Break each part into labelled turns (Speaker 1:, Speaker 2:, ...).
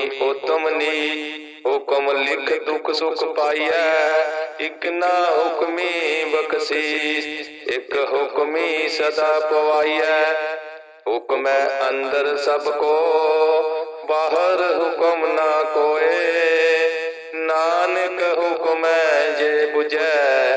Speaker 1: ਹੁਕਮੀ ਉਤਮ ਹੁਕਮ ਲਿਖ ਦੁਖ ਸੁਖ ਪਾਈਐ। ਇਕ ਨਾ ਹੁਕਮੀ ਬਖਸ਼ੀਸ, ਇਕ ਹੁਕਮੀ ਸਦਾ ਪਵਾਈਐ। ਹੁਕਮੈ ਅੰਦਰ ਸਭ ਕੋ, ਬਾਹਰ ਹੁਕਮ ਨਾ ਕੋਏ। ਨਾਨਕ ਹੁਕਮੈ ਜੇ 부ਜੈ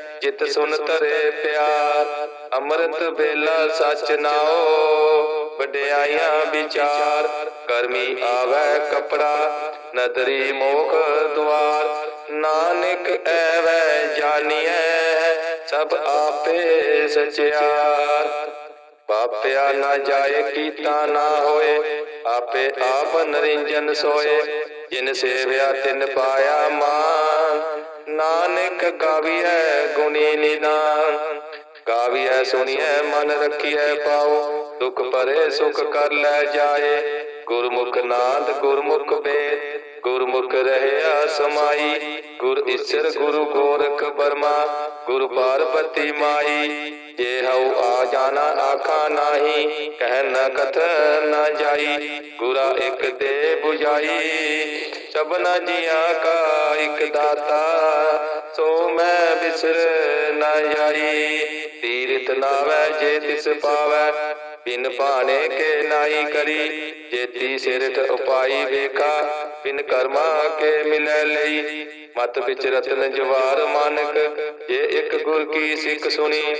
Speaker 1: ਜਿਤ ਸੁਨ ਤਰੇ ਪਿਆਰ, ਅੰਮ੍ਰਿਤ ਬੇਲਾ ਸਚ ਨਾਓ ਵਡਿਆਈਆਂ ਵਿਚਾਰ, ਕਰਮੀ ਆਵੈ ਕਪੜਾ, ਨਦਰੀ ਮੋਖ ਦੁਆਰ, ਨਾਨਕ ਐਵੈ ਜਾਣੀਐ ਸਭ ਆਪੇ ਸਚਿਆਰ। ਪਾਪਿਆ ਨਾ ਜਾਏ ਕੀਤਾ ਨਾ ਹੋਏ, ਆਪੇ ਆਪ ਨਰਿੰਜਨ ਸੋਏ, ਜਿਨ ਸੇਵਿਆ ਤਿਨ ਪਾਇਆ ਮਾਨ। ਨਾਨਕ ਗਾਵੀਐ ਗੁਣੀ ਨਿਦਾਨ, ਗਾਵੀਐ ਸੁਣੀਐ ਮਨ ਰਖੀਐ ਪਾਉ ਦੁਖ ਪਰੇ ਸੁਖ ਕਰ ਲੈ ਜਾਏ। ਗੁਰਮੁਖ ਨਾਦ ਗੁਰਮੁਖ ਵੇਦ ਗੁਰਮੁਖ ਰਹਿਆ ਸਮਾਈ, ਗੁਰ ਈਸ਼ਰ ਗੁਰੂ ਗੋਰਖ ਬਰਮਾ, ਗੁਰ ਪਾਰਬਤੀ ਮਾਈ। ਜੇ ਹਉ ਆ ਜਾਣਾ ਆਖਾ ਨਾਹੀ, ਕਹਿ ਨ ਕਥ ਨ ਜਾਈ, ਗੁਰਾ ਇਕ ਦੇ 부ਜਾਈ ਸਭਨਾ ਜੀਆਂ ਕਾ ਇਕ ਦਾਤਾ, ਸੋ ਮੈਂ ਬਿਸਰ ਨ ਜਾਈ। ਤੀਰਥ ਨਾਵੈ ਜੇ ਤਿਸ ਪਾਵੈ ਬਿਨ ਭਾਣੇ ਕੇ ਨਾਈ ਕਰੀ, ਜੇਤੀ ਸਿਰਠ ਉਪਾਈ ਵੇਖਾ, ਬਿਨ ਕਰਮਾ ਕੇ ਮਿਲੈ ਲਈ। ਮਤ ਵਿੱਚ ਰਤਨ ਜਵਾਰ ਮਾਨਕ, ਜੇ ਇੱਕ ਗੁਰ ਕੀ ਸਿੱਖ ਸੁਣੀ,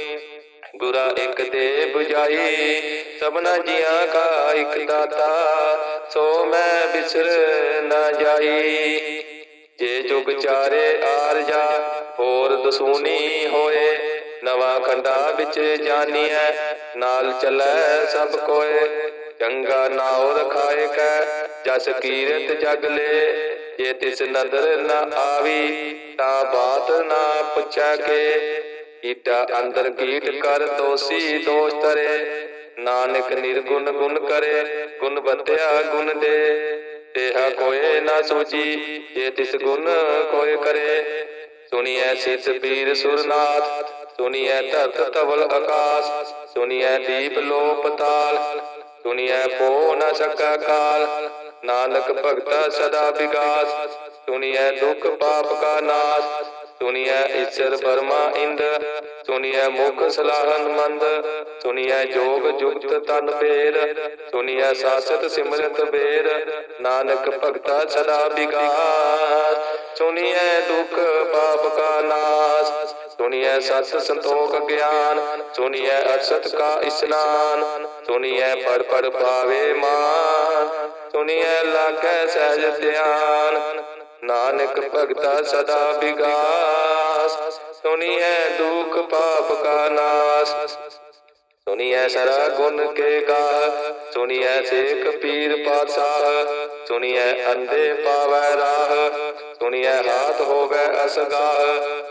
Speaker 1: ਗੁਰਾ ਇੱਕ ਦੇ 부ਜਾਈ ਸਭਨਾ ਜੀਆਂ ਕਾ ਇੱਕ ਦਾਤਾ, ਸੋ ਮੈਂ ਬਿਸਰ ਨਾ ਜਾਈ। ਜੇ ਜੁਗ ਚਾਰੇ ਆਰਜਾ ਹੋਰ ਦਸੂਨੀ ਹੋਏ ਨਵਾਂ ਖੰਡਾ ਵਿੱਚ ਜਾਨੀਐ, ਨਾਲ ਚੱਲੈ ਸਭ ਕੋਏ। ਚੰਗਾ ਨਾਉ ਰਖਾਏ ਕੈ ਜਸ ਕੀਰਤ ਜਗ ਲੈ। ਜੇ ਤਿਸ ਨਦਰ ਨ ਆਵੀ, ਤਾਂ ਬਾਤ ਨਾ ਪੁੱਛੈ ਕੇ। ਕੀਟਾ ਅੰਦਰ ਕੀਟ ਕਰ ਦੋਸੀ ਦੋਸ਼ ਤਰੇ ਨਾਨਕ ਨਿਰਗੁਣ ਗੁਣ ਕਰੇ, ਗੁਣ ਬਤਿਆ ਗੁਣ ਦੇ। ਤੇਹਾ ਕੋਏ ਨਾ ਸੋਚੀ, ਜੇ ਤਿਸ ਗੁਣ ਕੋਏ ਕਰੇ। ਸੁਣੀਐ ਸਿਤ ਪੀਰ ਸੁਰਨਾਥ ਸੁਣੀਐ ਧਰਤ ਤਵਲ ਆਕਾਸ, ਸੁਣੀਐ ਦੀਪ ਲੋਪ ਤਾਲ, ਸੁਣੀਐ ਪੋ ਨ ਸਕਾ ਕਾਲ। ਨਾਨਕ ਭਗਤਾ ਸਦਾ ਵਿਗਾਸ, ਸੁਣੀਐ ਦੁਖ ਪਾਪ ਕਾ ਨਾਸ, ਸੁਣੀਐ ਈਸ਼ਰ ਬਰਮਾ ਇੰਦ, ਸੁਣੀਐ ਮੁਖ ਸਲਾਹਨ ਮੰਦ, ਸੁਣੀਐ ਜੋਗ ਜੁਗਤ ਤਨ ਬੇਰ ਸੁਣੀਐ ਸਾਸਤ ਸਿਮਰਤ ਬੇਰ। ਨਾਨਕ ਭਗਤਾ ਸਦਾ ਵਿਗਾਸ, ਸੁਣੀਐ ਦੁਖ ਪਾਪ ਕਾ ਨਾਸ ਸੁਣੀਐ ਸਤ ਸੰਤੋਖ ਗਿਆਨ, ਸੁਣੀਐ ਅਸਤ ਕਾ ਇਸਨਾਨ, ਸੁਣੀਐ ਪੜ ਪੜ ਪਾਵੇ ਮਾਨ, ਸੁਣੀਐ ਲਾਗੈ ਸਹਿਜ ਧਿਆਨ, ਨਾਨਕ ਭਗਤਾ ਸਦਾ ਵਿਗਾਸ, ਸੁਣੀਐ ਦੁਖ ਪਾਪ ਕਾ ਨਾਸ, ਸੁਣੀਐ ਸਰਾ ਗੁਣ ਕੇ ਗਾ, ਸੁਣੀਐ ਸੇਖ ਪੀਰ ਪਾਤਸ਼ਾਹ, ਸੁਣੀਐ ਅੰਦੇ ਪਾਵੈ ਰਾਹ, ਸੁਣੀਐ ਹਾਥ ਹੋਵੇ ਅਸਗਾਹ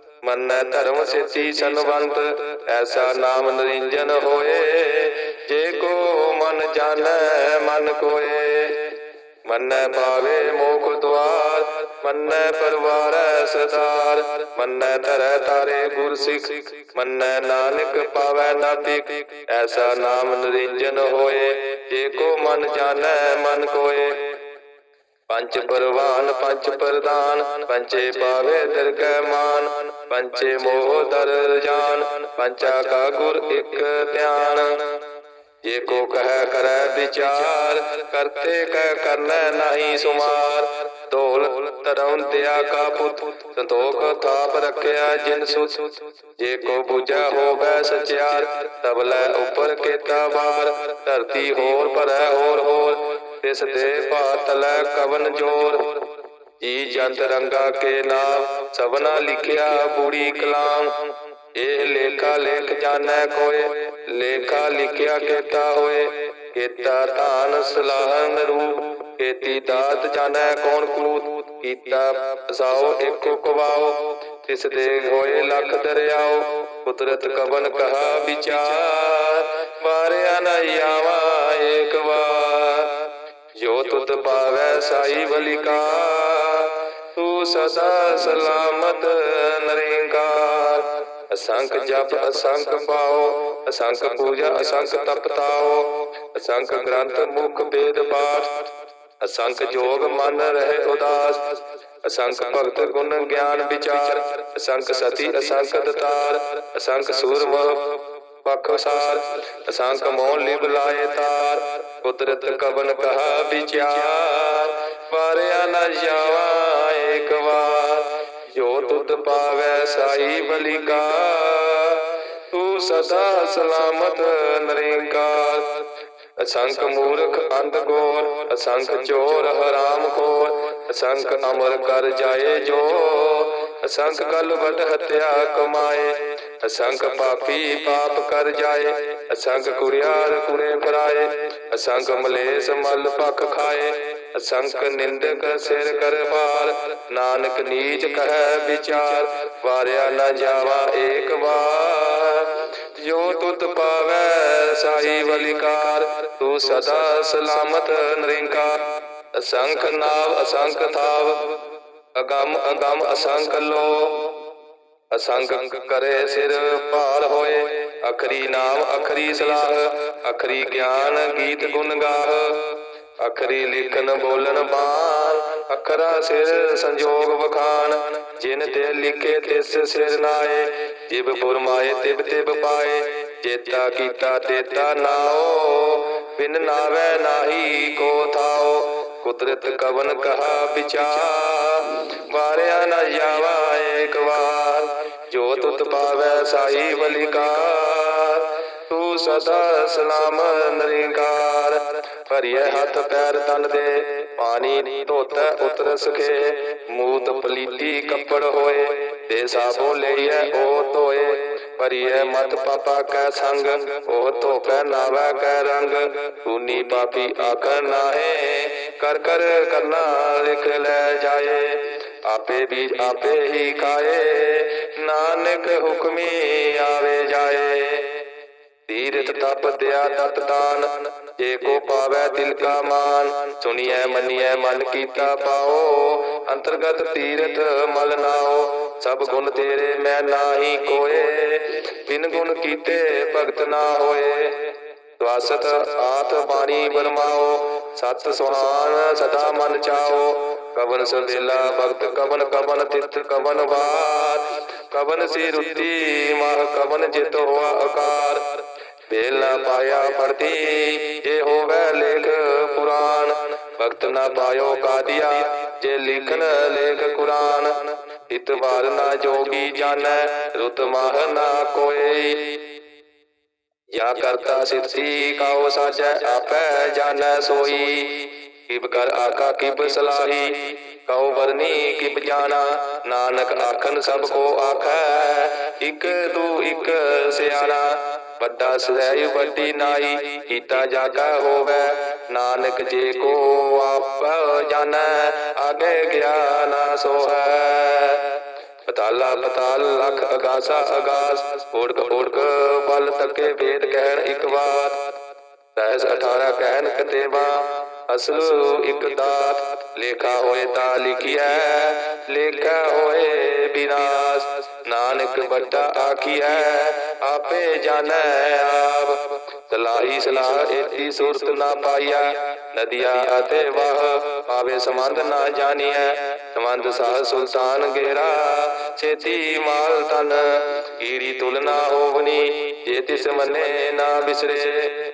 Speaker 1: ਮੰਨੈ ਧਰਮ ਸੇਤੀ ਸੰਵੰਤ ਐਸਾ ਨਾਮ ਨਰਿੰਜਨ ਹੋਏ। ਜੇ ਕੋ ਮਨ ਜਾਣੈ, ਮਨ ਕੋਏ। ਮੰਨੈ ਪਾਵੇ ਮੋਖ ਦੁਆਰ, ਮੰਨੈ ਪਰਵਾਰੈ ਸਦਾਰ ਮੰਨੈ ਧਰੈ ਤਾਰੇ ਗੁਰ ਸਿੱਖ ਮੰਨੈ ਨਾਨਕ ਪਾਵੈ ਨਾਤਿਕ। ਐਸਾ ਨਾਮ ਨਰਿੰਜਨ ਹੋਏ। ਜੇ ਕੋ ਮਨ ਜਾਣੈ, ਮਨ ਕੋਏ। ਪੰਚ ਪਰਵਾਨ ਪੰਚ ਪ੍ਰਦਾਨ ਪੰਚੇ ਪਾਵੇ ਦਰਗਹਿ ਮਾਨ ਪੰਚੇ ਮੋਹ ਦਰ ਜਾਨ ਪੰਚਾ ਕਾ ਗੁਰ ਇਕ ਧਿਆਨ। ਜੇ ਕੋ ਕਹਿ ਕਰੈ ਵਿਚਾਰ, ਕਰਤੇ ਕਹਿ ਕਰਨਾ ਨਹੀਂ ਸੁਮਾਰ। ਢੋਲ ਧਰਮ ਦਿਆ ਕਾ ਪੁੱਤ, ਸੰਤੋਖ ਥਾਪ ਰੱਖਿਆ ਜਿਨ ਸੁਤ। ਜੇ ਕੋ ਬੁਝਾ ਹੋਵੇ ਸਚਿਆਰ ਤਬਲੇ ਉੱਪਰ ਕੇਤਾ ਵਾਰ। ਧਰਤੀ ਹੋਰ ਭਰੈ ਹੋਰ ਹੋਰ ਤਿਸ ਦੇ ਭਾਤਲੈ ਕਵਨ ਜੋਰ। ਜੀ ਜੰਤ ਰੰਗਾ ਕੇ ਨਾਮ ਸਭਨਾ ਲਿਖਿਆ ਬੂੜੀ ਕਲਾਮ। ਇਹ ਲੇਖਾ ਲੇਖ ਜਾਣੈ ਕੋਏ ਲੇਖਾ ਲਿਖਿਆ ਕੀਤਾ ਹੋਏ। ਕੀਤਾ ਧਾਨ ਸਲਾਹਨ ਰੂਪ, ਕੀਤੀ ਦਾਤ ਜਾਣੈ ਕੌਣ ਕੂਤ। ਕੀਤਾ ਫਸਾਓ ਇੱਕੋ ਕਵਾਓ ਤਿਸ ਦੇ ਹੋਏ ਲੱਖ ਦਰਿਆਓ। ਕੁਦਰਤ ਕਵਨ ਕਹਾ ਵਿਚਾਰ, ਵਾਰਿਆ ਨ ਆਵਾ ਏਕ ਵਾਰ। ਜੋ ਤੁਧ ਪਾਵੈ ਸਾਈ ਬਲਿਕਾ ਤੂੰ ਸਦਾ ਸਲਾਮਤ ਨਰੇਂਕਾਰ ਅਸੰਖ ਜਪ ਅਸੰਖ ਪਾਓ ਅਸੰਖ ਪੂਜਾ ਅਸੰਖ ਤਪਤਾਓ ਅਸੰਖ ਗ੍ਰੰਥ ਮੁਖ ਵੇਦ ਪਾਠ ਅਸੰਖ ਜੋਗ ਮਨ ਰਹੇ ਉਦਾਸ ਅਸੰਖ ਭਗਤ ਗੁਣ ਗਿਆਨ ਵਿਚਾਰ ਅਸੰਖ ਸਤੀ ਅਸੰਖ ਦਤਾਰ ਅਸੰਖ ਸੂਰਮ ਪਖਸਾਰ ਅਸੰਖ ਮੋਹ ਲਿਵ ਲਾਏ ਤਾਰ। ਕੁਦਰਤ ਕਵਨ ਕਹਾ ਵਿਚਾਰ, ਵਾਰਿਆ ਨ ਜਾਵਾ ਏਕ ਵਾਰ। ਜੋ ਤੁਧ ਪਾਵੈ ਸਾਈ ਬਲਿਕਾ ਤੂੰ ਸਦਾ ਸਲਾਮਤ ਨਰੇਂਕਾਰ। ਅਸੰਖ ਮੂਰਖ ਅੰਧ ਗੋਰ, ਅਸੰਖ ਚੋਰ ਹਰਾਮ ਖੋਰ। ਅਸੰਖ ਅਮਰ ਕਰ ਜਾਏ ਜੋ ਅਸੰਖ ਕਲ ਕਲਵਟ ਹਤਿਆ ਕਮਾਏ। ਅਸੰਖ ਪਾਪੀ ਪਾਪ ਕਰ ਜਾਏ ਅਸੰਗ ਕੁੜਿਆਰ ਕੁੜੇ ਫਰਾਏ, ਅਸੰਖ ਮਲੇਸ ਮਲ ਪਖ ਖਾਏ, ਅਸੰਖ ਨਿੰਦਕ ਸਿਰ ਕਰ ਪਾਰ ਨਾਨਕ ਨੀਚ ਕਹੈ ਵਿਚਾਰ, ਵਾਰਿਆ ਨਾ ਜਾਵਾ ਏਕ ਵਾਰ। ਜੋ ਤੁਤ ਪਾਵੈ ਸਾਈ ਬਲਿਕਾਰ ਤੂੰ ਸਦਾ ਸਲਾਮਤ ਨਿਰੰਕਾਰ। ਅਸੰਖ ਨਾਵ ਅਸੰਖ ਥਾਵ, ਅਗੰਮ ਅਗੰਮ ਅਸੰਖ ਲੋ ਅਸੰਖ ਕਰੇ ਸਿਰ ਭਾਰ ਹੋਏ। ਅਖਰੀ ਨਾਮ, ਅਖਰੀ ਸਲਾਹ, ਅਖਰੀ ਗਿਆਨ ਗੀਤ ਗੁਣ ਗਾਹ। ਅਖਰੀ ਲਿਖਨ ਬੋਲਨ ਬਾਣ ਅਖਰਾ ਸਿਰ ਸੰਜੋਗ ਵਖਾਨ ਜਿਨ ਤੇ ਲਿਖੇ ਤਿਸ ਸਿਰ ਨਾਏ, ਜਿਬ ਫੁਰਮਾਏ ਤਿਬ ਤਿਬ ਪਾਏ। ਚੇਤਾ ਕੀਤਾ ਤੇਤਾ ਨਾਓ, ਬਿਨ ਨਾਵੇ ਨਾਹੀ ਕੋ ਥਾਓ। ਕੁਦਰਤ ਕਵਨ ਕਹਾ ਵਿਚਾਰ, ਵਾਰਿਆ ਨਾ ਜਾਵਾ ਏਕ ਵਾਰ। ਜੋ ਤੁਤ ਪਾਵੈ ਸਾਈ ਬਲਿਕਾਰ, ਤੂੰ ਸਦਾ ਸਲਾਮ ਨਰਿਕਾਰ। ਭਰੀਏ ਹੱਥ ਪੈਰ ਤਨ ਦੇ, ਪਾਣੀ ਧੋਤਾ ਉਤਰ ਸਕੇ ਮੂਤ ਪਲੀਤੀ ਕੱਪੜ ਹੋਏ ਤੇ ਸਾਬੋ ਲਈਐ ਉਹ ਧੋਏ। ਭਰੀਏ ਮਤ ਪਾਪਾ ਕੈ ਸੰਗ ਉਹ ਧੋਪੈ ਨਾਵੈ ਕੈ ਰੰਗ। ਤੂਨੀ ਪਾਪੀ ਆਖਰ ਨਾਹੇ, ਕਰ ਕਰ ਕਰਨਾ ਲਿਖ ਲੈ ਜਾਏ। ਆਪੇ ਵੀ ਆਪੇ ਹੀ ਖਾਏ। ਨਾਨਕ ਹੁਕਮੀ ਆਵੇ ਜਾਏ। ਤੀਰਥ ਤਪ ਦਿਆ ਤਤ ਦਾਨ, ਜੇ ਕੋ ਪਾਵੈ ਦਿਲ ਕਾ ਮਾਨ। ਸੁਣੀਐ, ਮੰਨੀਐ, ਮਨ ਕੀਤਾ ਪਾਓ। ਅੰਤਰਗਤ ਤੀਰਥ ਮਲ ਨਾਓ। ਸਭ ਗੁਣ ਤੇਰੇ ਮੈਂ ਨਾਹੀ ਕੋਏ। ਬਿਨ ਗੁਣ ਕੀਤੇ ਭਗਤ ਨਾ ਹੋਏ। ਸਵਾਸਤ ਆਤ ਬਾਣੀ ਬਰਮਾਓ। ਸਤ ਸੁਹਾਨ ਸਦਾ ਮਨ ਚਾਓ। ਕਵਨ ਸੰਦੇਲਾ ਭਗਤ ਕਵਨ ਕਵਨ ਤਿਤ ਕਵਨ ਵਾਰ। ਕਵਨ ਸੀ ਰੁਤੀ, ਮਾਹ ਕਵਨ ਜਿਤ ਹੋਆ ਆਕਾਰ ਬੇਲਾ ਪਾਇਆ ਫੜਦੀ ਇਹ ਹੋਵੇ ਲੇਖ ਪੁਰਾਨ ਭਗਤ ਨਾ ਪਾਇਓ ਕਾਦੀਆ, ਜੇ ਲਿਖਨ ਲੇਖ ਕੁਰਾਨ। ਇਤਵਾਰ ਨਾ ਜੋਗੀ ਜਾਣੈ, ਰੁਤ ਮਾਹ ਨਾ ਕੋਈ ਯਾ ਕਰਤਾ ਸਿਰਸੀ, ਕਾਉ ਸਾਜੈ, ਆਪੈ ਜਾਣੈ ਸੋਈ। ਕਿਬ ਕਰ ਆਕਾ ਕਿਬ ਸਲਾਹੀ, ਕਉ ਵਰਨੀ ਕਿਬ ਜਾਣਾ, ਨਾਨਕ ਆਖਨ ਸਭ ਕੋ ਆਖੈ, ਇਕ ਤੂ ਇਕ ਸਿਆਣਾ, ਵੱਡਾ ਸਹਿ ਵੱਡੀ ਨਾਈ, ਕੀਤਾ ਜਾਗਾ ਹੋਵੇ, ਨਾਨਕ ਜੇ ਕੋ ਆਪ ਜਾਣੈ, ਆਗੇ ਗਿਆਨ ਸੋ ਪਤਾਲਾ ਪਤਾਲ, ਲਖ ਅਗਾਸਾ ਅਗਾਸ ਓੜਕ ਓੜਕ ਬਲ ਤੱਕੇ ਵੇਦ ਕਹਿਣ ਇਕ ਵਾਰ। ਸਹਿਸ 18 ਕਹਿਣ ਕਤੇਵਾ ਅਸਲ ਇੱਕ ਦਾਤ ਲੇਖਾ ਹੋਏ ਤਾਂ ਲਿਖਿਆ ਲੇਖਾ ਹੋਏ ਬਿਨਾਸ਼ ਨਾਨਕ ਵੱਡਾ ਆਖੀਐ ਆਪੇ ਜਾਣੈ ਆਪ। ਸਲਾਹੀ ਸਲਾਹ ਏਤੀ ਸੁਰਤ ਨਾ ਪਾਈਆ, ਨਦੀਆ ਅਤੇ ਵਾਹ ਪਾਵੇ ਸੰਬੰਧ ਨਾ ਜਾਣੀਐ। ਸੰਬੰਧ ਸਾਹ ਸੁਲਤਾਨ ਗੇਰਾ ਛੇਤੀ ਮਾਲ ਤਨ ਕੀੜੀ ਤੁਲਨਾ ਹੋਵਨੀ, ਜੇ ਤਿਸ ਮੰਨੇ ਨਾ ਬਿਸਰੇ।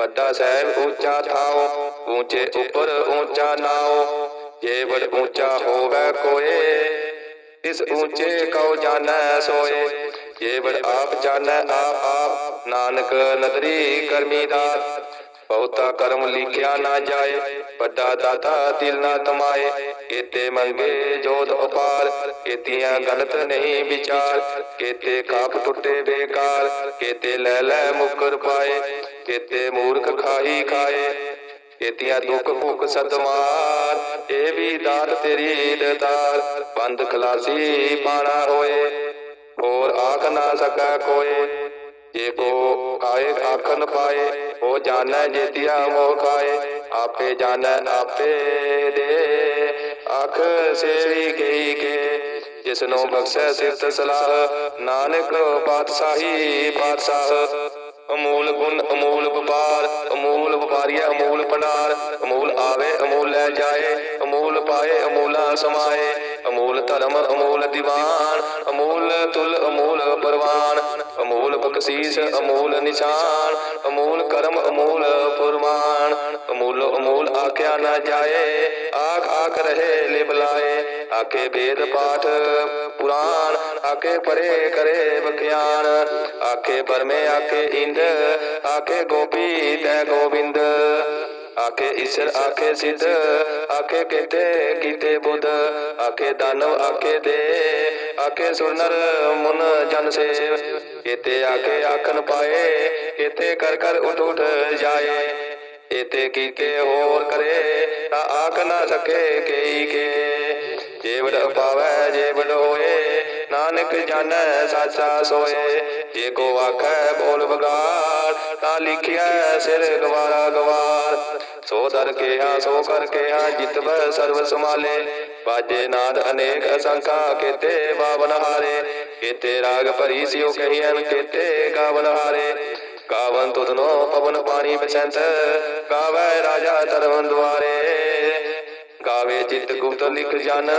Speaker 1: ਵੱਡਾ ਸਹਿਬ ਉੱਚਾ ਥਾਓ ਉੱਚੇ ਉੱਪਰ ਉੱਚਾ ਨਾਓ ਜੇ ਵਡ ਉੱਚਾ ਹੋਵੇ ਕੋਏ ਇਸ ਉੱਚੇ ਕਉ ਜਾਣੈ ਸੋਏ ਜੇ ਵਡ ਆਪ ਜਾਣੈ ਆਪ ਆਪ ਨਾਨਕ ਨਦਰੀ ਕਰਮੀ ਦਾਤ ਬਹੁਤਾ ਕਰਮ ਲਿਖਿਆ ਨਾ ਜਾਏ, ਵੱਡਾ ਦਾਤਾ ਦਿਲ ਨਾ ਤਮਾਏ। ਕੀਤੇ ਮੰਗੇ ਜੋਤ ਉਪਾਰ, ਕੀਤੀਆਂ ਗਲਤ ਨਹੀਂ ਵਿਚਾਰ, ਕੀਤੇ ਕਾਪ ਟੁੱਟੇ ਬੇਕਾਰ, ਕੀਤੇ ਲੈ ਲੈ ਮੁਕਰ ਪਾਏ, ਕੀਤੇ ਮੂਰਖ ਖਾਈ ਖਾਏ। ਕੀਤੀਆਂ ਦੁੱਖ ਭੁੱਖ ਸਦਮਾਰ, ਇਹ ਵੀ ਦਾਤ ਤੇਰੀ ਦਤਾਰ। ਬੰਦ ਖਲਾਸੀ ਪਾਣਾ ਹੋਏ, ਹੋਰ ਆਖ ਨਾ ਸਕਾ ਕੋਏ। ਜੇ ਕੋ ਆਏ ਆਖਨ ਪਾਏ, ਉਹ ਜਾਣੈ ਜੇਤਿਆ ਮੋਹ ਖਾਏ। ਆਪੇ ਜਾਣੈ ਆਪੇ ਦੇ। ਆਖ ਸੇਵੀ ਗਈ ਕੇ ਜਿਸ ਨੂੰ ਬਖਸ਼ੈ ਸਿਫਤ ਸਲਾਹ, ਨਾਨਕ ਪਾਤਸ਼ਾਹੀ ਪਾਤਸ਼ਾਹ। ਅਮੂਲ ਗੁਣ, ਅਮੂਲ ਵਪਾਰ, ਅਮੂਲ ਵਪਾਰੀਆ, ਅਮੂਲ ਭੰਡਾਰ। ਅਮੂਲ ਆਵੇ, ਅਮੂਲ ਲੈ ਜਾਏ, ਅਮੂਲ ਪਾਏ, ਅਮੂਲਾ ਸਮਾਏ। ਅਮੂਲ ਧਰਮ, ਅਮੂਲ ਦੀਵਾਨ, ਅਮੂਲ ਤੁਲ, ਅਮੂਲ ਪਰਵਾਨ, ਅਮੂਲ ਬਖਸ਼ੀਸ, ਅਮੂਲ ਨਿਸ਼ਾਨ, ਅਮੂਲ ਕਰਮ, ਅਮੂਲ ਫੁਰਮਾਨ, ਅਮੂਲ ਅਮੂਲ ਆਖਿਆ ਨਾ ਜਾਏ, ਆਖ ਆਖ ਰਹੇ ਲਿਬਲਾਏ ਆਕੇ ਵੇਦ ਪਾਠ ਪੁਰਾਣ ਆਕੇ ਪਰੇ ਕਰੇ ਬਖਿਆਨ ਆਕੇ ਪਰਮੇ ਆਕੇ ਇੰਦ ਆਕੇ ਗੋਪੀ ਤੈ ਗੋਬਿੰਦ। ਆਕੇ ਈਸ਼ਰ ਆਕੇ ਸਿੱਧ ਆਕੇ ਕੀਤੇ ਕੀਤੇ ਬੁੱਧ ਆਕੇ ਦਾਨਵ ਆਕੇ ਦੇ ਆਕੇ ਸੁਰਨਰ ਮੁਨ ਜਨ ਸੇਵ ਕੀਤੇ ਆਕੇ ਆਖਨ ਪਾਏ ਕੀਤੇ ਕਰ ਕਰ ਉਠ ਉਠ ਜਾਏ ਇਤੇ ਕੀਤੇ ਹੋਰ ਕਰੇ ਤਾਂ ਆਖ ਨਾ ਸਕੇ ਕਈ ਕੇ ਜੇਵੜ ਪਾਵੈ ਜੇਵੜ ਹੋਏ ਨਾਨਕ ਜਾਣੈ ਸਾਚਾ ਸੋਏ ਜੇ ਕੋ ਆਖੈ ਬੋਲ ਬਗਾਰ, ਤਾਂ ਲਿਖਿਆ ਸਿਰ ਗਵਾਰਾ ਗਵਾਰ। ਸੋ ਦਰ ਕਿਹਾ, ਸੋ ਕਰ ਕਿਹਾ ਜਿਤਵ ਸਰਬ ਸਮਾਲੇ ਬਾਜੇ ਨਾਦ ਅਨੇਕ ਅਸੰਖਾ, ਕੀਤੇ ਬਾਵਨ ਹਾਰੇ। ਕੀਤੇ ਰਾਗ ਭਰੀ ਸਿਉ ਕਹੀਨ ਕੀਤੇ ਗਾਵਨ ਹਾਰੇ। ਗਾਵਨ ਤੁਧਨੋ ਪਵਨ ਪਾਣੀ ਬਸੰਤ, ਗਾਵੈ ਰਾਜਾ ਧਰਮ ਦੁਆਰੇ। ਗਾਵੇ ਚਿਤ ਗੁਪਤ ਲਿਖ ਜਨ,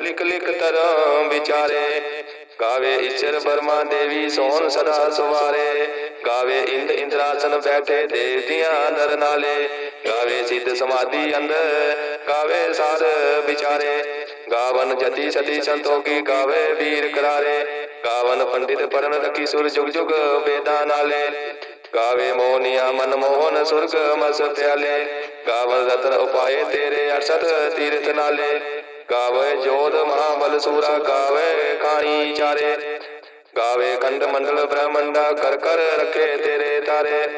Speaker 1: ਲਿਖ ਲਿਖ ਧਰਮ ਵਿਚਾਰੇ। ਗਾਵੇ ਈਸ਼ਰ ਬਰਮਾ ਦੇਵੀ ਸੋਨ ਸਦਾ ਸੁਵਾਰੇ। ਗਾਵੇ ਇੰਦ ਇੰਦਰਾਸਨ ਬੈਠੇ ਦੇਵਤਿਆਂ ਦਰ ਨਾਲੇ। ਗਾਵੇ ਸਿੱਧ ਸਮਾਧੀ ਅੰਦਰ, ਗਾਵੇ ਸਾਧ ਵਿਚਾਰੇ। ਗਾਵਨ ਜਤੀ ਸਤੀ ਸੰਤੋਖੀ ਗਾਵੇ ਵੀਰ ਕਰਾਰੇ। ਗਾਵਨ ਪੰਡਿਤ ਪਰਨ ਰਖੀ ਸੁਰ ਜੁਗ ਜੁਗ ਵੇਦਾਂ ਨਾਲੇ। ਗਾਵੇ ਮੋਹਨੀਆ ਮਨ ਮੋਹਨ ਸੁਰਗ ਮਸ ਪਿਆਲੇ ਗਾਵਨ ਰਤਨ ਉਪਾਏ ਤੇਰੇ ਅਰਸਤ ਤੀਰਥ ਨਾਲੇ। ਗਾਵੇ ਜੋਧ ਮਹਾਬਲ ਸੂਰਾ, ਗਾਵੇ ਕਾਣੀ ਚਾਰੇ। ਗਾਵੇ ਖੰਡ ਮੰਡਲ ਬ੍ਰਹਮੰਡਾ ਕਰ ਕਰ ਰਖੇ ਤੇਰੇ ਤਾਰੇ।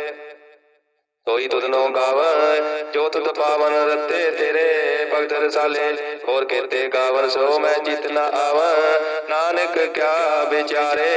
Speaker 1: ਸੋਈ ਤੁਧਨੋ ਗਾਵਨ ਜੋ ਤੁਧ ਪਾਵਨ ਰਤੇ ਤੇਰੇ ਭਗਤ ਰਸਾਲੇ। ਹੋਰ ਕੇਤੇ ਗਾਵਨ ਸੋ ਮੈਂ ਜਿਤ ਆਵਾਂ, ਨਾਨਕ ਕਿਆ ਵਿਚਾਰੇ।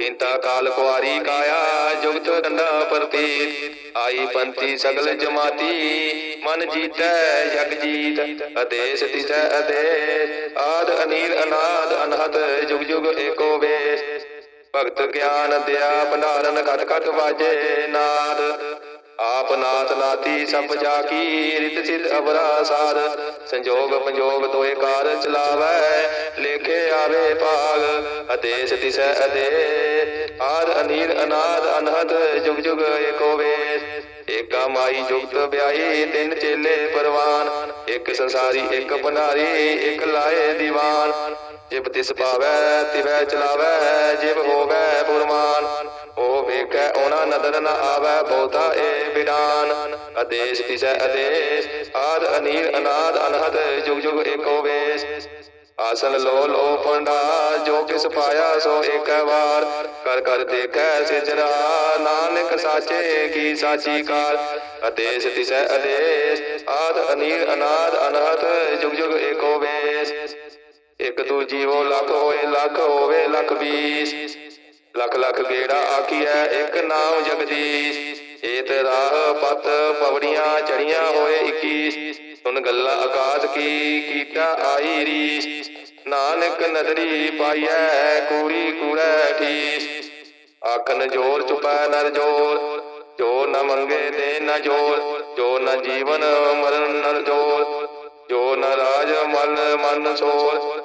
Speaker 1: ਇੰਤਾ ਕਾਲ ਕੁਆਰੀ ਕਾਇਆ, ਜੁਗਤ ਡੰਡਾ ਪ੍ਰਤੀਤ। ਆਈ ਪੰਥੀ ਸਗਲ ਜਮਾਤੀ, ਮਨ ਜੀਤੈ, ਜਗ ਜੀਤ ਅਦੇਸ ਤਿਸੈ ਅਦੇਸ ਆਦ ਅਨੀਲ ਅਨਾਦ ਅਨਹਤ ਜੁਗ ਜੁਗ ਏਕੋ ਵੇਸ। ਭਗਤ ਗਿਆਨ ਦਿਆ, ਭੰਡਾਰਨ ਘਟ ਘਟ ਵਾਜੇ ਨਾਦ। ਆਪ ਨਾਥ ਨਾਤੀ ਸਭ ਜਾ ਕੀ ਰਿਤ ਸਿਧ ਅਵਰਾ ਸਾਧ ਸੰਜੋਗ ਪੰਜੋਗ ਦੋਏ ਕਾਰ ਚਲਾਵੈ, ਲੇਖੇ ਆਵੇ ਭਾਗ ਅਦੇਸ ਤਿਸੈ ਅਦੇ। ਆਦ ਅਨੀਲ ਅਨਾਦ ਅਨਹਦ, ਜੁਗ ਜੁਗ ਏਕੋ ਵੇਸ ਏਕਾ ਮਾਈ ਜੁਗਤ ਵਿਆਹੀ, ਤਿੰਨ ਚੇਲੇ ਪਰਵਾਨ। ਇੱਕ ਸੰਸਾਰੀ, ਇੱਕ ਭੰਡਾਰੀ, ਇੱਕ ਲਾਏ ਦੀਵਾਨ। ਜਿਬ ਤਿਸ ਪਾਵੈ ਤਿਵੈ ਚਲਾਵੈ, ਜਿਬ ਹੋਵੈ ਪੁਰਮਾਨ। ਉਹ ਵੇਖੈ, ਉਹਨਾਂ ਨਦਰ ਨ ਆਵੈ, ਬਹੁਤਾ ਏ ਵਿਡਾਨ। ਆਦੇਸ਼ ਤਿਸੈ ਆਦੇਸ਼, ਆਦ ਅਨੀਰ ਅਨਾਦ, ਅਨਹਦ ਜੁਗ ਜੁਗ ਏਕੋ ਵੇਸ। ਆਸਨ ਲੋ ਲੋ ਪੰਡਾ ਜੋ ਕਿਸ ਪਾਇਆ, ਸੋ ਏਕ ਵਾਰ। ਕਰ ਕਰ, ਦੇਖੈ, ਸਿਜਰਾ, ਨਾਨਕ ਸਾਚੇ ਕੀ ਸਾਚੀ ਕਾਰ। ਆਦੇਸ਼ ਤਿਸੈ ਆਦੇਸ਼, ਆਦ ਅਨੀਰ ਅਨਾਦ, ਅਨਹਦ ਜੁਗ ਜੁਗ ਏਕੋ ਵੇਸ। ਇਕ ਦੂ ਜੀਵੋ ਲੱਖ ਹੋਏ, ਲੱਖ ਹੋਵੇ, ਲੱਖ ਵੀਸ ਲੱਖ ਲੱਖ ਗੇੜਾ ਆਖੀਐ ਇੱਕ ਨਾਮ ਜਗਦੀਸ਼। ਏਤ ਰਾਹ ਪਤ ਪਵੜੀਆਂ ਚੜੀਆਂ ਹੋਏ 21 ਸੁਨ ਗੱਲਾਂ ਆਕਾਸ਼ ਕੀ ਕੀਤਾ ਆਈ ਰੀਸ। ਨਾਨਕ ਨਦਰੀ ਪਾਈਐ ਕੂੜੀ ਕੂੜੈ ਠੀਸ। ਆਖਨ ਜੋਰ ਚੁਪੈ ਨਰ ਜੋਰ, ਜੋ ਨ ਮੰਗੇ ਦੇ ਨ ਜੋਰ, ਜੋ ਨ ਜੀਵਨ ਮਰਨ ਨਰ ਜੋਰ, ਜੋ ਨ ਰਾਜ ਮਨ ਮਨ ਸੋਰ।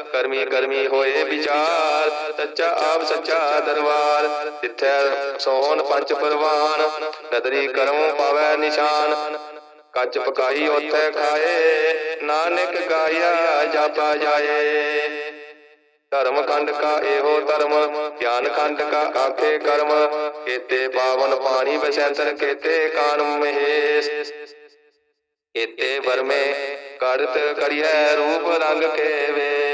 Speaker 1: ਕਰਮੀ ਕਰਮੀ ਹੋਏ ਵਿਚਾਰ, ਸੱਚਾ ਆਪ ਸੱਚਾ ਦਰਬਾਰ, ਤਿੱਥੈ ਸੋਹਣ ਪੰਜ ਪਰਵਾਨ, ਨਦਰੀ ਕਰਮ ਪਾਵੈ ਨਿਸ਼ਾਨ। ਕੱਚ ਪਕਾਈ ਉਥੇ ਖਾਏ, ਨਾਨਕ ਗਾਇਆ ਜਾਪਾ ਜਾਏ। ਧਰਮ ਖੰਡ ਕਾ ਇਹੋ ਧਰਮ, ਗਿਆਨ ਖੰਡ ਕਾ ਆਖੇ ਕਰਮ, ਕੇਤੇ ਪਾਵਨ ਪਾਣੀ ਬਸੰਤਰ ਕੇਤੇ ਕਾਨ ਮਹੇਸ਼। ਕੇਤੇ ਵਰਮੇ ਕਰਤ ਕਰਿਐ ਰੂਪ ਰੰਗ ਕੇ ਵੇ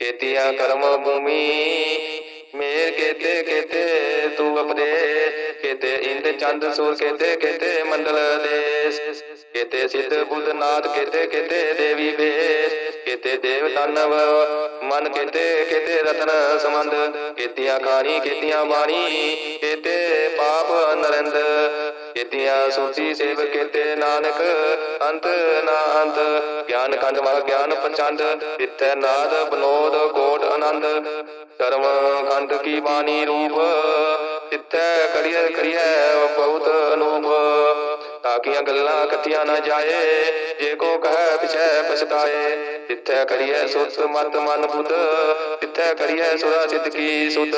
Speaker 1: ਕੇਤੀਆਂ ਕਰਮ ਭੂਮੀ, ਮੇਰ ਕੇਤੇ ਕੇਤੇ ਤੂ ਅਪਦੇ। ਕੇਤੇ ਇੰਦ ਚੰਦ, ਸੂਰ ਕੇਤੇ ਕੇਤੇ ਮੰਡਲ ਦੇਸ। ਕੇਤੇ ਸਿੱਧ ਬੁੱਧ ਨਾਥ ਕੇਤੇ ਕੇਤੇ ਦੇਵੀ ਵੇਸ। ਕੇਤੇ ਦੇਵ ਦਾਨਵ, ਮਨ ਕੇਤੇ ਕੇਤੇ ਰਤਨ ਸਮੰਦ ਕੇਤੀਆਂ ਖਾਣੀ ਕੇਤੀਆਂ ਬਾਣੀ ਕੇਤੇ ਪਾਪ ਨਰਿੰਦ। ਕੇਤੀਆਂ, ਸੂਚੀ ਸੇਵ ਕੀਤੇ ਨਾਨਕ, ਅੰਤ ਨਾ ਅੰਤ। ਗਿਆਨ ਕੰਡ ਮਹ ਗਿਆਨ ਪੰਚੰਦ ਇਤੈ ਨਾਦ ਬਨੋਦ ਕੋਟ ਆਨੰਦ। ਕਰਮ ਖੰਡ ਕੀ ਬਾਣੀ ਰੂਪ ਇਤੈ ਕਰੀਐ ਕਰੀਐ ਬਹੁਤ ਅਨੂਪ। ਤਾਕੀਆਂ ਗੱਲਾਂ ਕਥੀਆਂ ਨਾ ਜਾਏ, ਜੇ ਕੋ ਕਹੈ, ਪਿਛੈ ਪਛਤਾਏ। ਤਿੱਥੈ ਕਰੀਐ ਸੁਤ, ਮਤ, ਮਨ, ਬੁੱਧ ਤਿੱਥੈ ਕਰੀਏ ਸੁਰਾ ਸਿੱਧ ਕੀ ਸੁਧ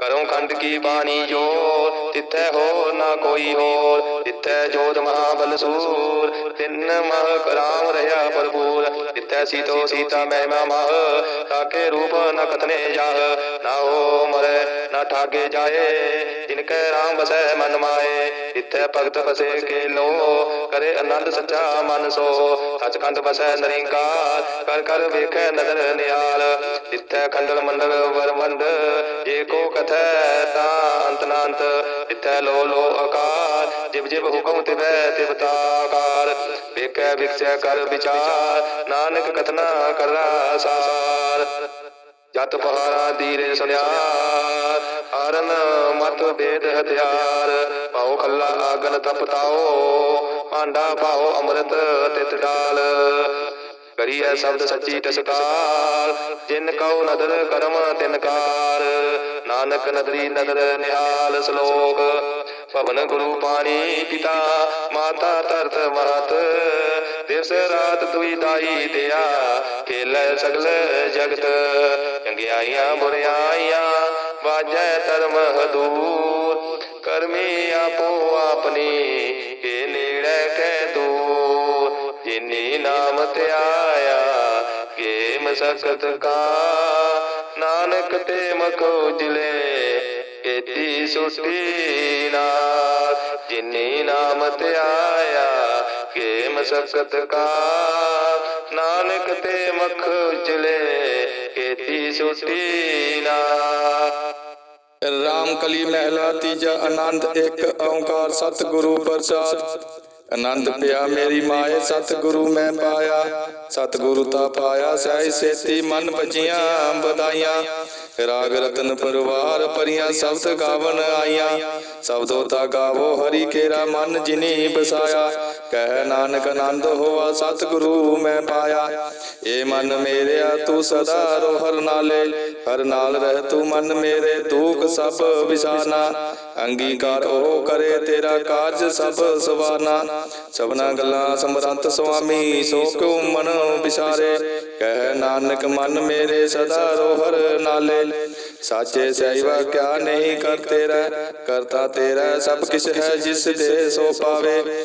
Speaker 1: ਕਰੋ ਕੰਡ ਕੀ ਬਾਣੀ ਜੋ ਤਿੱਥੈ ਹੋਰ ਨਾ ਕੋਈ ਹੋਰ, ਤਿੱਥੈ ਜੋਤ ਮਹਾਬਲ ਸੂਰ। ਤਿੰਨ ਮਹ ਕਰਾਮ ਰਹਾ ਭਰਪੂਰ, ਤਿੱਥੈ ਸੀਤੋ ਸੀਤਾ ਮਹਿਮਾ ਮਹ, ਤਾਕੇ ਰੂਪ ਨ ਕਥਨੇ ਜਾਹ। ਨਾ ਹੋ ਮਰੇ, ਨਾ ਠਾਗੇ ਜਾਏ ਜਿਨ ਕੈ ਰਾਮ ਵਸੈ ਮਨ ਮਾਏ। ਤਿੱਥੈ ਭਗਤ ਵਸੇ ਕੇ ਲੋ ਕਰੇ ਆਨੰਦ ਸੱਚਾ ਮਨ ਸੋ। ਸਚਖੰਡ ਵਸੈ ਨਰਿੰਕਾਰ, ਕਰ ਕਰ ਵੇਖੈ ਨਦਰ ਨਿਹਾਲ। ਤਿੱਥੈ ਖੰਡਲ ਮੰਡਲ ਵਰਵੰਦ ਜੇ ਕੋ ਕਥੈ ਤਾਂ ਅੰਤ ਨਾ ਅੰਤ ਲੋ ਲੋ ਆਕਾਰ, ਜਿਵ ਜਿਵ ਹੁਕਮ ਤਿਵੈ ਤਿਵ ਤਾਕਾਰ ਵੇਖੈ, ਵਿਖਸੈ ਕਰ ਵਿਚਾਰ, ਨਾਨਕ ਕਥਨਾ ਕਰਾ ਸਾਰ ਜਤ ਪਹਾਰਾ ਦੀਰੇ ਸੁਨਿਆਰ ਹਰਨ ਮਤ ਵੇਦ ਹਥਿਆਰ ਪਾਉ ਖੱਲਾ ਆਗਨ ਤਪਤਾਓ ਭਾਂਡਾ ਪਾਉ ਅੰਮ੍ਰਿਤ ਤਿਤ ਡਾਲ। ਕਰੀਐ ਸ਼ਬਦ ਸੱਚੀ ਟਸਕਾਰ, ਜਿਨ ਕਉ ਨਦਰ ਕਰਮ ਤਿਨਕਾਰ ਨਾਨਕ ਨਦਰੀ ਨਦਰ ਨਿਹਾਲ ਸ਼ਲੋਕ ਪਵਨ ਗੁਰੂ ਪਾਣੀ ਪਿਤਾ, ਮਾਤਾ ਧਰਤ ਮਹਤ ਦਿਵਸ ਰਾਤ ਦੁਈ ਦਾਈ ਦਿਆ, ਖੇਲੇ ਸਗਲ ਜਗਤ ਚੰਗਿਆਈਆਂ ਬੁਰਿਆਈਆਂ ਵਾਜੈ ਧਰਮ ਹਦੂਰ ਕਰਮੀ ਆਪੋ ਆਪਣੀ ਕੇ ਨੇੜੇ ਕੈ ਦੂਰ ਜਿਨੀ ਨਾਮ ਧਿਆਇਆ ਕੇ ਮਸਕਤ ਕਾ, ਨਾਨਕ ਤੇ ਮਖ ਉਜਲੇ ਕੀਤੀ ਸੁਟੀ ਨਾਲ ਜਿਨੀ ਨਾਮ ਧਿਆਇਆ ਕੇ ਮਸਕਤ ਕਾ ਨਾਨਕ ਤੇ ਮਖ ਉਜਲੇ ਕੀਤੀ ਸੁਟੀ ਨਾਲ।
Speaker 2: ਰਾਮ ਕਲੀ ਮਹਿਲਾ, ਤੀਜਾ ਆਨੰਦ, ਇੱਕ ਓੰਕਾਰ, ਸਤਿਗੁਰੂ ਪ੍ਰਸਾਦ। ਆਨੰਦ ਪਿਆ ਮੇਰੀ ਮਾਏ, ਸਤਿਗੁਰੂ ਮੈਂ ਪਾਇਆ। ਸਤਿਗੁਰੂ ਤਾ ਪਾਇਆ ਸਹਿ ਸੇਤੀ ਮਨ ਭਜੀਆਂ ਬਧਾਈਆਂ ਰਾਗ ਰਤਨ ਪਰਵਾਰ ਪਰੀਆਂ ਸ਼ਬਦ ਗਾਵਨ ਆਈਆਂ। ਸ਼ਬਦੋ ਤਾ ਗਾਵੋ ਹਰੀ ਕੇਰਾ ਮਨ ਜਿਨੀ ਬਸਾਇਆ। ਕਹਿ ਨਾਨਕ ਆਨੰਦ ਹੋਆ ਸਤਿਗੁਰੂ ਮੈਂ ਪਾਇਆ। ਏ ਮਨ ਮੇਰਿਆ ਤੂੰ ਸਦਾ ਰੋ, ਹਰ ਨਾਲੇ, ਹਰ ਨਾਲ ਰਹਿ ਤੂੰ ਮਨ ਮੇਰੇ, ਦੁਖ ਸਭ ਵਿਸਾਨਾ ਅੰਗੀਕਾਰ ਉਹ ਕਰੇ ਤੇਰਾ ਕਾਰਜ ਸਭ ਸਵਾਨਾ। ਸਭਨਾ ਗੱਲਾਂ ਸਮਰੰਤ ਸੁਆਮੀ, ਸੋ ਕਿਉ ਮਨ ਵਿਸਾਰੇ ਕਹਿ ਨਾਨਕ ਮਨ ਮੇਰੇ ਸਦਾ ਰੋ, ਹਰ ਨਾਲੇ। ਸਾਚੇ ਸਹਿਵਾ ਕਿਆ ਨਹੀਂ ਕਰ ਤੇਰਾ ਕਰਤਾ ਤੇਰਾ ਸਭ ਕਿਛ ਹੈ ਜਿਸ ਦੇ ਸੋ ਪਾਵੇ।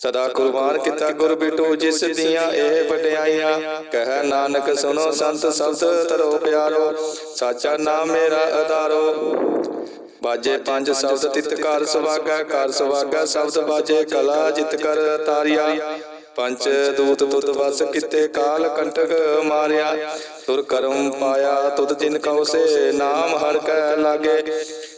Speaker 2: ਸਦਾ ਕੁਰਬਾਨ ਕੀਤਾ ਗੁਰ ਬਿਟੂ ਜਿਸ ਦੀਆਂ ਇਹ ਵਡਿਆਈਆਂ। ਕਹਿ ਨਾਨਕ ਸੁਨੋ ਸੰਤ ਸ਼ਬਦ ਤਰੋ ਪਿਆਰੋ, ਸਾਚਾ ਨਾਮ ਮੇਰਾ ਆਧਾਰੋ ਬਾਜੇ ਪੰਜ ਸ਼ਬਦ ਤਿਤ ਕਰ ਸੁਭਾਗਾ ਕਰ ਸੁਭਾਗਾ ਸ਼ਬਦ ਬਾਜੇ ਕਲਾ ਜਿਤ ਕਰ ਤਾਰਿਆ। ਪੰਚ ਦੂਤ ਤੁਤ ਵਸ ਕਿਤੇ ਕਾਲ ਕੰਟਕ ਮਾਰਿਆ। ਤੁਰ ਕਰਮ ਪਾਇਆ ਤੁਧ ਜਿਨ ਕਉ ਸੇ ਨਾਮ ਹਰ ਕੈ ਲਾਗੇ।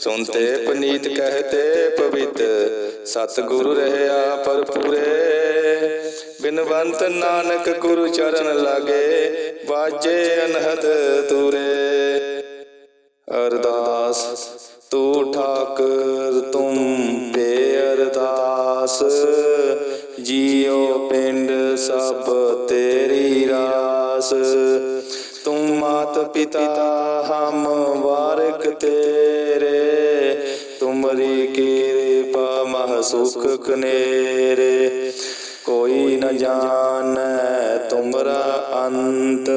Speaker 2: ਸੁਨਤੇ ਪਨੀਤ ਕਹਤੇ ਪਵਿੱਤ, ਸਤਿਗੁਰੂ ਰਹਿਆ ਪਰ ਪੂਰੇ ਬਿਨਵੰਤ ਨਾਨਕ ਗੁਰੂ ਚਰਨ ਲਾਗੇ, ਵਾਜੇ ਅਨਹਦ ਤੂਰੇ ਅਰਦਾਸ, ਤੂੰ ਠਾਕਰ ਤੁਮ ਪੇ ਅਰਦਾਸ। ਜੀਉ ਪਿੰਡ ਸਭ ਤੇਰੀ ਰਾਸ। ਤੂੰ ਮਾਤ ਪਿਤਾ ਹਮ ਵਾਰਕ ਤੇਰੇ। ਤੁਮਰੀ ਪਾ ਮਹ ਸੁਖ ਕਨੇਰੇ। ਕੋਈ ਨ ਜਾਣੈ ਤੁਮਰਾ ਅੰਤ,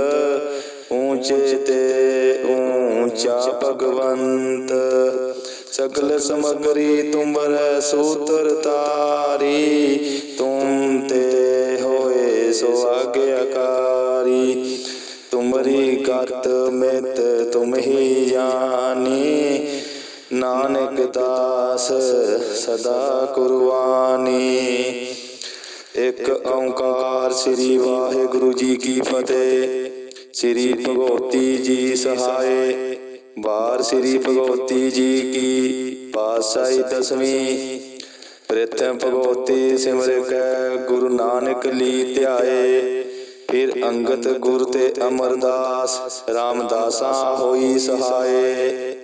Speaker 2: ਊਚੇ ਤੇ ਊਚਾ ਭਗਵੰਤ। ਸਗਲ ਸਮਗਰੀ ਤੁਮਰ ਸੂਤਰ ਤਾਰੀ, ਤੁਮ ਤੇ ਹੋਏ ਸੋ ਆਗਿਆਕਾਰੀ ਤੁਮਰੀ ਕਰਤ ਮਿਤ ਤੁਮ ਹੀ ਜਾਣੀ ਨਾਨਕ ਦਾਸ ਸਦਾ ਕੁਰਬਾਨੀ। ਇੱਕ ਓੰਕਾਰ ਸ੍ਰੀ ਵਾਹਿਗੁਰੂ ਜੀ ਕੀ ਫਤਿਹ। ਸ੍ਰੀ ਭਗਵਤੀ ਜੀ ਸਹਾਏ। ਬਾਰ ਸ੍ਰੀ ਭਗਵਤੀ ਜੀ ਕੀ ਪਾਸਾਈ ਦਸਵੀਂ। ਪ੍ਰਥਮ ਭਗਵਤੀ ਸਿਮਰ ਕੈ ਗੁਰੂ ਨਾਨਕ ਲੀ ਧਿਆਏ। ਫਿਰ ਅੰਗਤ ਗੁਰ ਤੇ ਅਮਰਦਾਸ। ਰਾਮਦਾਸਾਂ ਹੋਈ ਸਹਾਏ।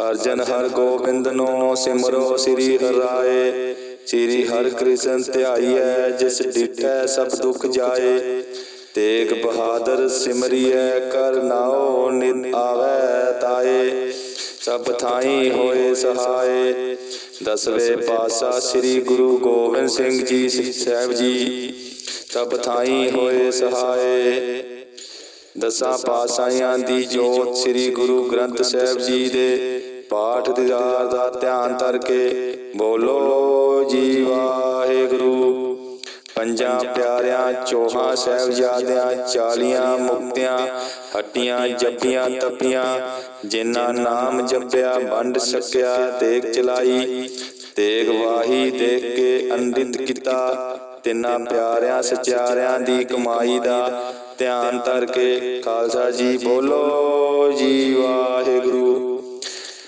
Speaker 2: ਅਰਜਨ ਹਰ ਗੋਬਿੰਦ ਨੂੰ ਸਿਮਰੋ ਸ੍ਰੀ ਹਰਾਏ ਸ੍ਰੀ ਹਰ ਕ੍ਰਿਸ਼ਨ ਧਿਆਈਐ, ਜਿਸ ਡਿਠੈ ਸਭ ਦੁਖ ਜਾਏ। ਤੇਗ ਬਹਾਦਰ ਸਿਮਰਿਐ, ਕਰ ਨਾਉ ਨਿਤ ਆਵੈ ਤਾਏ। ਸਭ ਥਾਈ ਹੋਏ ਸਹਾਏ। ਦਸਵੇਂ ਪਾਤਸ਼ਾਹ ਸ੍ਰੀ ਗੁਰੂ ਗੋਬਿੰਦ ਸਿੰਘ ਜੀ ਸਾਹਿਬ ਜੀ, ਸਭ ਥਾਈ ਹੋਏ ਸਹਾਏ। ਦਸਾਂ ਪਾਤਸ਼ਾਹਾਂ ਦੀ ਜੋਤ ਸ੍ਰੀ ਗੁਰੂ ਗ੍ਰੰਥ ਸਾਹਿਬ ਜੀ ਦੇ। ਪਾਠ ਦੀਦਾਰ ਦਾ ਧਿਆਨ ਧਰ ਕੇ ਬੋਲੋ ਜੀ ਵਾਹਿਗੁਰੂ। ਪੰਜਾਂ ਪਿਆਰਿਆਂ, ਚੋਹਾਂ ਸਾਹਿਬਜ਼ਾਦਿਆਂ, ਚਾਲੀਆਂ ਮੁਕਤਿਆਂ, ਹੱਟੀਆਂ ਜੱਪੀਆਂ ਤਪੀਆਂ, ਜਿਨ੍ਹਾਂ ਨਾਮ ਜਪਿਆ, ਵੰਡ ਸਕਿਆ, ਤੇਗ ਚਲਾਈ, ਤੇਗ ਵਾਹੀ ਦੇਖ ਕੇ ਅੰਡਿਤ ਕੀਤਾ, ਤਿੰਨਾਂ ਪਿਆਰਿਆਂ, ਸਚਿਆਰਿਆਂ ਦੀ ਕਮਾਈ ਦਾ ਧਿਆਨ ਧਰ ਕੇ ਖਾਲਸਾ ਜੀ ਬੋਲੋ ਜੀ ਵਾਹਿਗੁਰੂ।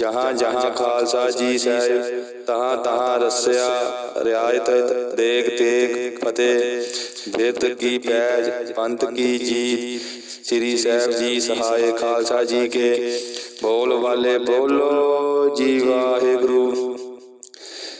Speaker 2: ਜਹਾਂ ਜਹਾਂ ਖਾਲਸਾ ਜੀ ਸਾਹਿਬ, ਤਹਾਂ ਤਹਾਂ ਰਸਿਆ, ਰਿਆਇਤ ਦੇਖ ਤੇਗ ਫਤਿਹ। ਬਿਰਤ ਕੀ ਪੈਜ, ਪੰਥ ਕੀ ਜੀਤ। ਸ੍ਰੀ ਸਾਹਿਬ ਜੀ ਸਹਾਇ ਖਾਲਸਾ ਜੀ ਕੇ। ਬੋਲ ਵਾਲੇ ਬੋਲੋ ਜੀ ਵਾਹਿਗੁਰੂ।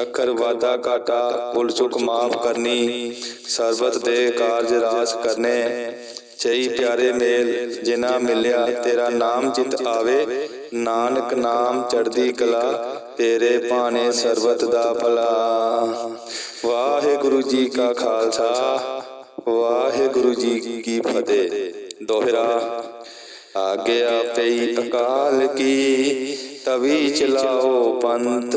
Speaker 2: ਅੱਖਰ ਵਾਦਾ ਘਾਟਾ ਪੁਲ ਚੁੱਕ ਮਾਫ ਕਰਨੀ, ਸਰਬਤ ਦੇ ਕਾਰਜ ਰਾਸ ਕਰਨੇ। ਚਈ ਪਿਆਰੇ ਮੇਲ ਜਿਨਾ ਮਿਲਿਆ ਤੇਰਾ ਨਾਮ ਚਿਤ ਆਵੇ। ਨਾਨਕ ਨਾਮ ਚੜਦੀ ਕਲਾ, ਤੇਰੇ ਭਾਣੇ ਸਰਬਤ ਦਾ ਭਲਾ। ਵਾਹਿਗੁਰੂ ਜੀ ਕਾ ਖਾਲਸਾ, ਵਾਹਿਗੁਰੂ ਜੀ ਕੀ ਫਤਿਹ। ਦੋਹਰਾ ਆਗਿਆ ਪਈ ਅਕਾਲ ਕੀ, ਤਵੀ ਚਲਾਓ ਪੰਥ।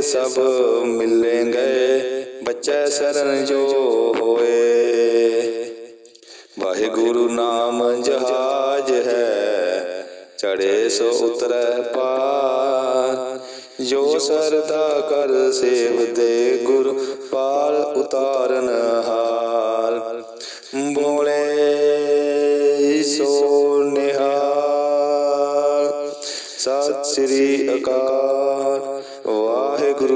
Speaker 2: ਹੋਏ ਸਭ ਮਿਲेंगे ਬੱਚੇ ਸ਼ਰਨ ਜੋ ਹੋਏ ਵਾਹਿਗੁਰੂ ਨਾਮ ਜਹਾਜ ਹੈ ਚੜੇ ਸੋ ਉਤਰੈ ਪਾਰ ਜੋ ਸਰਦਾ ਕਰ ਸੇਵ ਦੇ ਗੁਰ ਪਾਰ ਉਤਾਰਨ ਹਾਰ ਬੋਲੇ ਸੋ ਨਿਹਾਲ ਸਤਿ ਸ੍ਰੀ ਅਕਾਲ ਵਾਹਿਗੁਰੂ